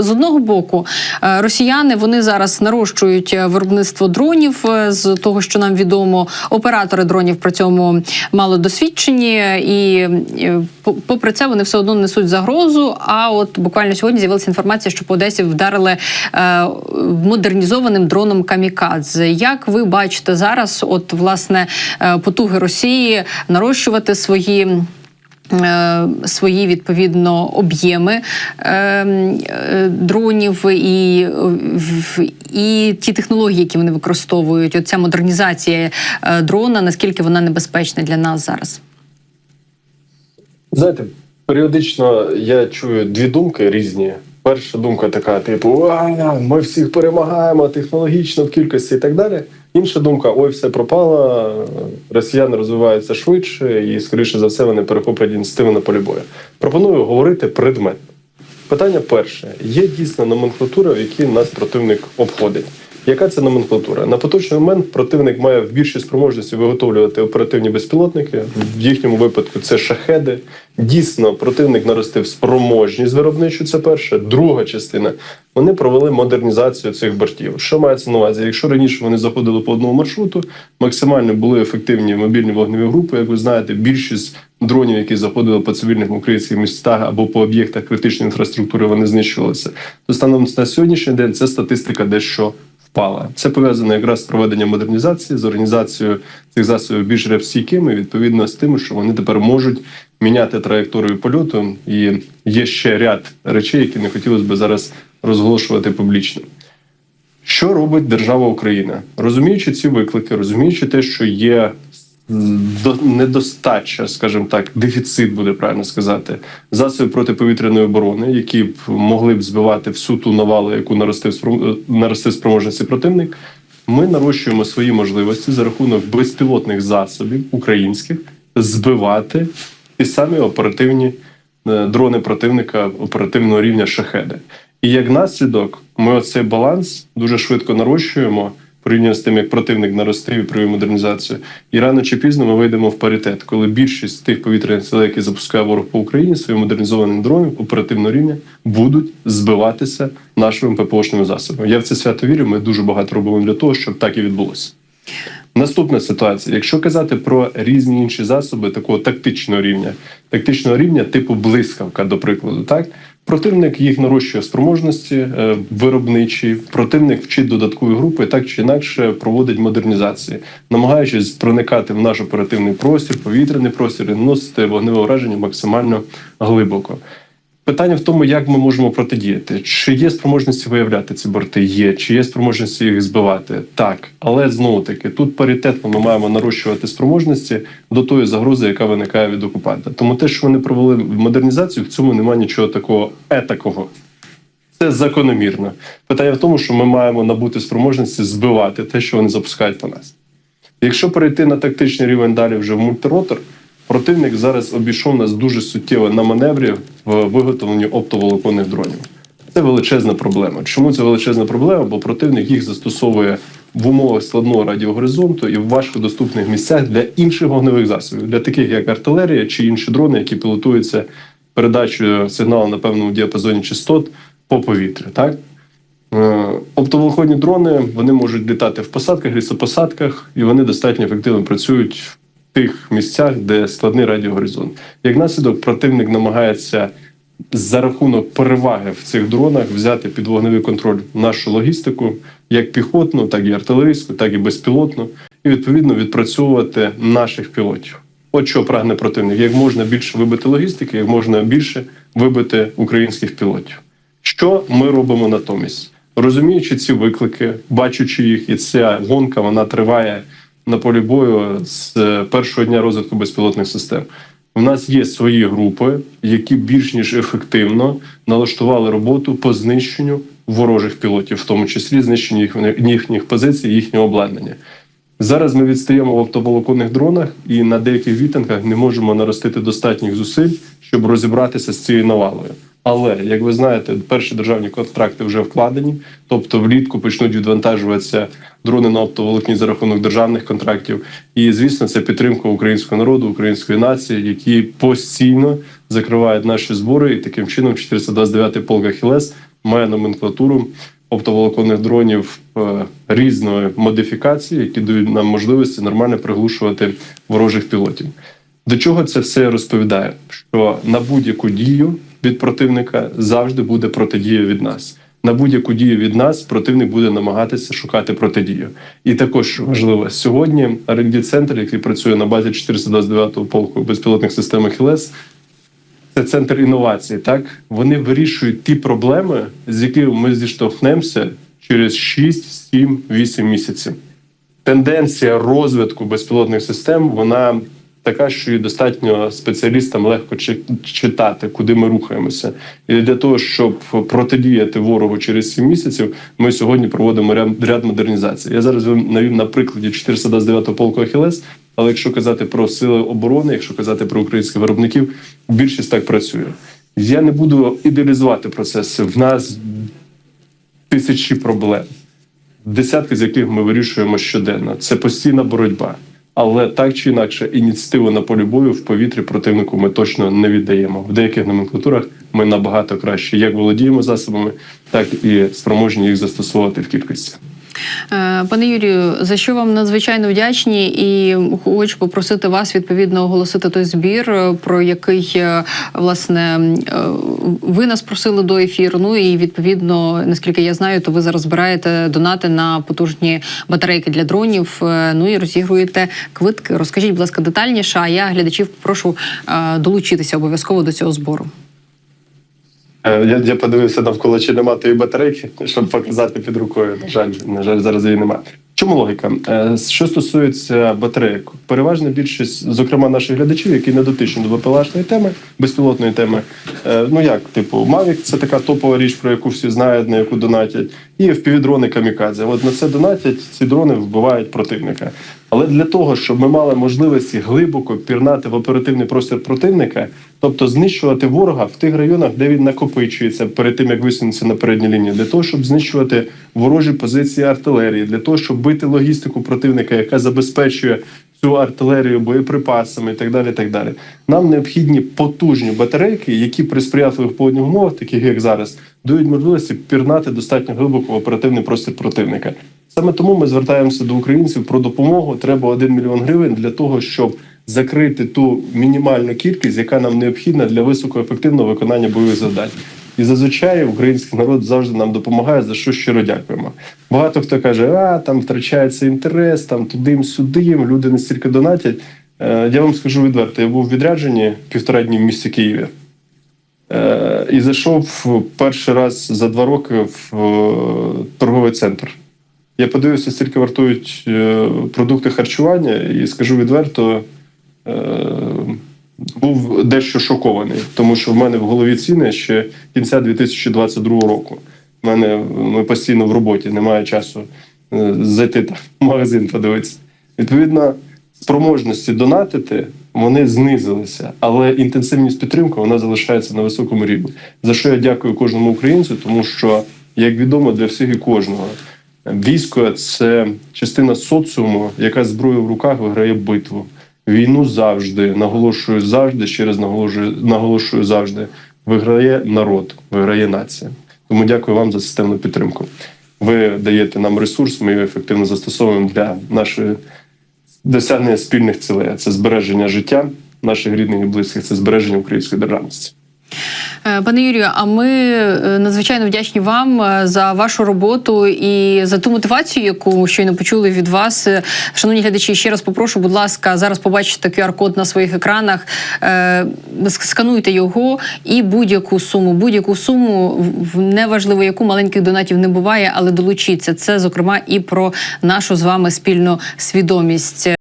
З одного боку, е, росіяни вони зараз нарощують е, виробництво дронів. е, З того, що нам відомо, оператори дронів при цьому мало досвідчені, і попри це вони все одно несуть загрозу. А от буквально сьогодні з'явилася інформація, що по Одесі вдарили модернізованим дроном Камікадзе. Як ви бачите зараз, от власне потуги Росії нарощувати свої. Е, Свої відповідно об'єми е, е, дронів і, і ті технології, які вони використовують. Оця модернізація дрона, наскільки вона небезпечна для нас зараз? Знаєте, періодично я чую дві думки різні. Перша думка така: типу, ми всіх перемагаємо технологічно в кількості і так далі. Інша думка: ой, все пропало, росіяни розвиваються швидше, і скоріше за все вони перехоплять ініціативу на полі бою. Пропоную говорити предметно. Питання перше: є дійсно номенклатура, в якій нас противник обходить. Яка це номенклатура? На поточний момент противник має в більшій спроможності виготовлювати оперативні безпілотники. В їхньому випадку це шахеди. Дійсно, противник наростив спроможність виробничу. Це перше. Друга частина. Вони провели модернізацію цих бортів. Що мається на увазі? Якщо раніше вони заходили по одному маршруту, максимально були ефективні мобільні вогневі групи. Як ви знаєте, більшість дронів, які заходили по цивільних українських містах або по об'єктах критичної інфраструктури, вони знищувалися. То станом на сьогоднішній день це статистика дещо впала. Це пов'язано якраз з проведенням модернізації, з організацією цих засобів більш репстійкими, відповідно з тим, що вони тепер можуть міняти траєкторію польоту. І є ще ряд речей, які не хотілося б зараз розголошувати публічно. Що робить держава Україна, розуміючи ці виклики, розуміючи те, що є недостача, скажімо так, дефіцит буде правильно сказати, засобів протиповітряної оборони, які б могли б збивати всю ту навалу, яку наростив наростив спроможності противник. Ми нарощуємо свої можливості за рахунок безпілотних засобів українських збивати ті самі оперативні е, дрони противника оперативного рівня шахеди. І як наслідок, ми оцей баланс дуже швидко нарощуємо порівняно з тим, як противник наростив і провів модернізацію. І рано чи пізно ми вийдемо в паритет, коли більшість тих повітряних сил, які запускає ворог по Україні, своїм модернізованим дронів оперативного рівня будуть збиватися нашими ППОшними засобами. Я в це свято вірю. Ми дуже багато робимо для того, щоб так і відбулося. Наступна ситуація: якщо казати про різні інші засоби такого тактичного рівня, тактичного рівня типу блискавка, до прикладу, так противник їх нарощує спроможності е, виробничі, противник вчить додаткові групи, так чи інакше проводить модернізації, намагаючись проникати в наш оперативний простір, повітряний простір і наносити вогневе враження максимально глибоко. Питання в тому, як ми можемо протидіяти. Чи є спроможності виявляти ці борти? Є, чи є спроможності їх збивати? Так, але знову таки тут паритетно ми маємо нарощувати спроможності до тої загрози, яка виникає від окупанта. Тому те, що вони провели модернізацію, в цьому немає нічого такого етакого. Це закономірно. Питання в тому, що ми маємо набути спроможності збивати те, що вони запускають по нас. Якщо перейти на тактичний рівень далі вже в мультиротор, противник зараз обійшов нас дуже суттєво на маневрі в виготовленні оптоволоконних дронів. Це величезна проблема. Чому це величезна проблема? Бо противник їх застосовує в умовах складного радіогоризонту і в важкодоступних місцях для інших вогневих засобів, для таких як артилерія чи інші дрони, які пілотуються передачею сигналу на певному діапазоні частот по повітрю. Так? Е, Оптоволоконні дрони вони можуть літати в посадках, лісопосадках, і вони достатньо ефективно працюють тих місцях, де складний радіогоризонт. Як наслідок, противник намагається за рахунок переваги в цих дронах взяти під вогневий контроль нашу логістику, як піхотну, так і артилерійську, так і безпілотну, і відповідно відпрацьовувати наших пілотів. От що прагне противник: як можна більше вибити логістики, як можна більше вибити українських пілотів. Що ми робимо натомість? Розуміючи ці виклики, бачучи їх, і ця гонка вона триває на полі бою з е, першого дня розвитку безпілотних систем. У нас є свої групи, які більш ніж ефективно налаштували роботу по знищенню ворожих пілотів, в тому числі знищенню їх- їхніх позицій, їхнього обладнання. Зараз ми відстаємо в оптоволоконних дронах і на деяких вітинках не можемо наростити достатніх зусиль, щоб розібратися з цією навалою. Але як ви знаєте, перші державні контракти вже вкладені, тобто влітку почнуть відвантажуватися дрони на оптоволокні за рахунок державних контрактів. І звісно, це підтримка українського народу, української нації, які постійно закривають наші збори, і таким чином 429-й полк Ахілес має номенклатуру оптоволоконних дронів е, різної модифікації, які дають нам можливості нормально приглушувати ворожих пілотів. До чого це все розповідає? Що на будь-яку дію від противника завжди буде протидія від нас. На будь-яку дію від нас противник буде намагатися шукати протидію. І також важливо сьогодні rd центр який працює на базі 429-го полку безпілотних систем ХЛС, це центр інновацій. Так вони вирішують ті проблеми, з якими ми зіштовхнемося через 6, 7, 8 місяців. Тенденція розвитку безпілотних систем вона така, що і достатньо спеціалістам легко читати, куди ми рухаємося. І для того, щоб протидіяти ворогу через 7 місяців, ми сьогодні проводимо ряд, модернізацій. Я зараз навів на прикладі 429-го полку Ахілес. Але якщо казати про сили оборони, якщо казати про українських виробників, більшість так працює. Я не буду ідеалізувати процеси. В нас тисячі проблем, десятки з яких ми вирішуємо щоденно. Це постійна боротьба. Але так чи інакше, ініціативу на полі бою в повітрі противнику ми точно не віддаємо. В деяких номенклатурах ми набагато краще як володіємо засобами, так і спроможні їх застосовувати в кількості. Е, Пане Юрію, за що вам надзвичайно вдячні, і хочу попросити вас відповідно оголосити той збір, е, про який е, власне ви нас просили до ефіру. Ну і відповідно, наскільки я знаю, то ви зараз збираєте донати на потужні батарейки для дронів. Ну і розігруєте квитки. Розкажіть, будь ласка, детальніше. А я глядачів прошу долучитися обов'язково до цього збору. Е, Я, я подивився навколо, чи нема тої батарейки, щоб показати під рукою. На жаль, на жаль, зараз її немає. Чому логіка? Е, Що стосується батарейок, переважна більшість, зокрема наших глядачів, які не дотичні до БПЛАшної теми, безпілотної теми. е, Ну як, типу, Mavic – це така топова річ, про яку всі знають, на яку донатять, і FPV-дрони камікадзе. От на це донатять, ці дрони вбивають противника. Але для того, щоб ми мали можливості глибоко пірнати в оперативний простір противника, тобто знищувати ворога в тих районах, де він накопичується перед тим, як висунутися на передню лінію, для того, щоб знищувати ворожі позиції артилерії, для того, щоб бити логістику противника, яка забезпечує цю артилерію боєприпасами і так далі. так далі. Нам необхідні потужні батарейки, які при сприятливих погодних умовах, таких як зараз, дають можливості пірнати достатньо глибоко в оперативний простір противника. Саме тому ми звертаємося до українців про допомогу. Треба 1 мільйон гривень для того, щоб закрити ту мінімальну кількість, яка нам необхідна для високоефективного виконання бойових завдань. І зазвичай український народ завжди нам допомагає, за що щиро дякуємо. Багато хто каже, а там втрачається інтерес, там туди-сюди, люди не стільки донатять. Е, Я вам скажу відверто, я був в відрядженні півтора дні в місті Києві. Е, І зайшов перший раз за два роки в е, торговий центр. Я подивився, скільки вартують продукти харчування, і скажу відверто, був дещо шокований, тому що в мене в голові ціни ще кінця 2022 року. У мене ми постійно в роботі, немає часу е, зайти там в магазин, подивитися. Відповідно, спроможності донатити вони знизилися, але інтенсивність підтримки вона залишається на високому рівні. За що я дякую кожному українцю, тому що, як відомо для всіх і кожного, військо це частина соціуму, яка зброю в руках виграє битву. Війну завжди наголошую завжди, ще раз наголошую, наголошую завжди. Виграє народ, виграє нація. Тому дякую вам за системну підтримку. Ви даєте нам ресурс, ми його ефективно застосовуємо для нашої досягнення спільних цілей. Це збереження життя наших рідних і близьких, це збереження української державності. Е, Пане Юрію, а ми е, надзвичайно вдячні вам е, за вашу роботу і за ту мотивацію, яку щойно почули від вас. Шановні глядачі, ще раз попрошу, будь ласка, зараз побачите QR-код на своїх екранах. Скануйте його і будь-яку суму, будь-яку суму, неважливо, яку маленьких донатів не буває, але долучіться. Це зокрема і про нашу з вами спільну свідомість.